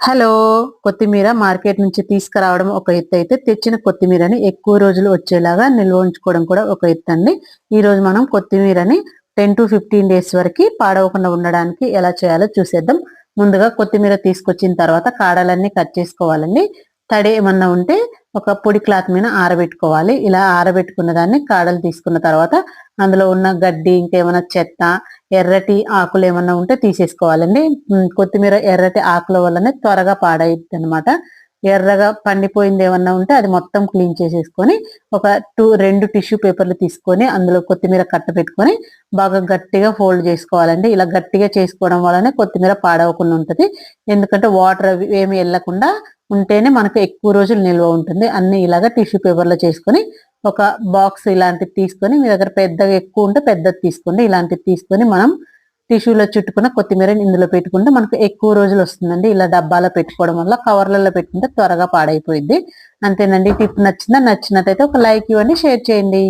Hello. కొత్తిమీర market నుంచి తీసుకురావడం ఒక ఎత్తు అయితే తెచ్చిన కొత్తిమీరని ఎక్కువ రోజులు వచ్చేలాగా నిల్వ ఉంచుకోవడం కూడా ఒక ఎత్తు అండి. ఈ రోజు మనం కొత్తిమీరని టెన్ టు ఫిఫ్టీన్ డేస్ వరకు పాడవకుండా ఉండడానికి ఎలా చేయాలో చూసేద్దాం. ముందుగా కొత్తిమీర తీసుకొచ్చిన తర్వాత కాడలన్నీ కట్ చేసుకోవాలండి. తడి ఏమన్నా ఉంటే ఒక పొడి క్లాత్ మీద ఆరబెట్టుకోవాలి. ఇలా ఆరబెట్టుకున్న దాన్ని కాడలు తీసుకున్న తర్వాత అందులో ఉన్న గడ్డి ఇంకేమైనా చెత్త ఎర్రటి ఆకులు ఏమన్నా ఉంటే తీసేసుకోవాలండి. కొత్తిమీర ఎర్రటి ఆకుల వల్లనే త్వరగా పాడైద్ది అనమాట ఎర్రగా పండిపోయింది ఏమన్నా ఉంటే అది మొత్తం క్లీన్ చేసేసుకొని ఒక టూ రెండు టిష్యూ పేపర్లు తీసుకొని అందులో కొత్తిమీర కట్ట పెట్టుకొని బాగా గట్టిగా ఫోల్డ్ చేసుకోవాలండి. ఇలా గట్టిగా చేసుకోవడం వల్లనే కొత్తిమీర పాడవకుండా ఉంటుంది. ఎందుకంటే వాటర్ అవి ఏమి వెళ్ళకుండా ఉంటేనే మనకు ఎక్కువ రోజులు నిల్వ ఉంటుంది. అన్ని ఇలాగా టిష్యూ పేపర్లో చేసుకొని ఒక బాక్స్ ఇలాంటిది తీసుకొని మీ దగ్గర పెద్దగా ఎక్కువ ఉంటే పెద్దది తీసుకోండి. ఇలాంటిది తీసుకొని మనం టిష్యూలో చుట్టుకున్న కొత్తిమీరని ఇందులో పెట్టుకుంటే మనకు ఎక్కువ రోజులు వస్తుందండి. ఇలా డబ్బాలో పెట్టుకోవడం వల్ల కవర్లలో పెట్టుకుంటే త్వరగా పాడైపోయింది అంతేనండి. టిప్ నచ్చిందా? నచ్చినట్టయితే ఒక లైక్ ఇవ్వండి షేర్ చేయండి.